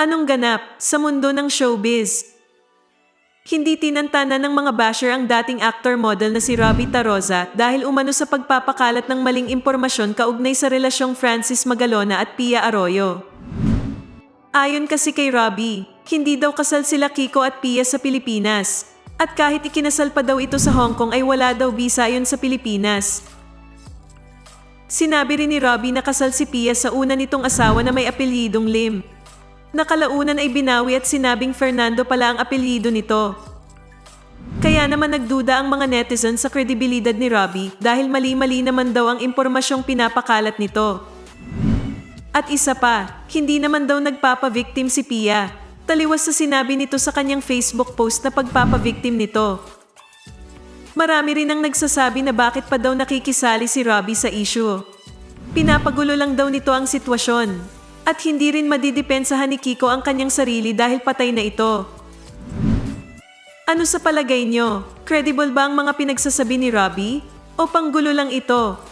Anong ganap sa mundo ng showbiz? Hindi tinantana ng mga basher ang dating actor model na si Robbie Taroza dahil umano sa pagpapakalat ng maling impormasyon kaugnay sa relasyong Francis Magalona at Pia Arroyo. Ayon kasi kay Robbie, hindi daw kasal sila Kiko at Pia sa Pilipinas. At kahit ikinasal pa daw ito sa Hong Kong ay wala daw visa yun sa Pilipinas. Sinabi rin ni Robbie na kasal si Pia sa una nitong asawa na may apelyidong Lim. Nakalaunan ay binawi at sinabing Fernando pala ang apelyido nito. Kaya naman nagduda ang mga netizen sa kredibilidad ni Robbie dahil mali-mali naman daw ang impormasyong pinapakalat nito. At isa pa, hindi naman daw nagpapa-victim si Pia. Taliwas sa sinabi nito sa kanyang Facebook post na pagpapa-victim nito. Marami rin ang nagsasabi na bakit pa daw nakikisali si Robbie sa issue. Pinapagulo lang daw nito ang sitwasyon. At hindi rin madidepensahan ni Kiko ang kanyang sarili dahil patay na ito. Ano sa palagay nyo? Credible ba ang mga pinagsasabi ni Robbie? O panggulo lang ito?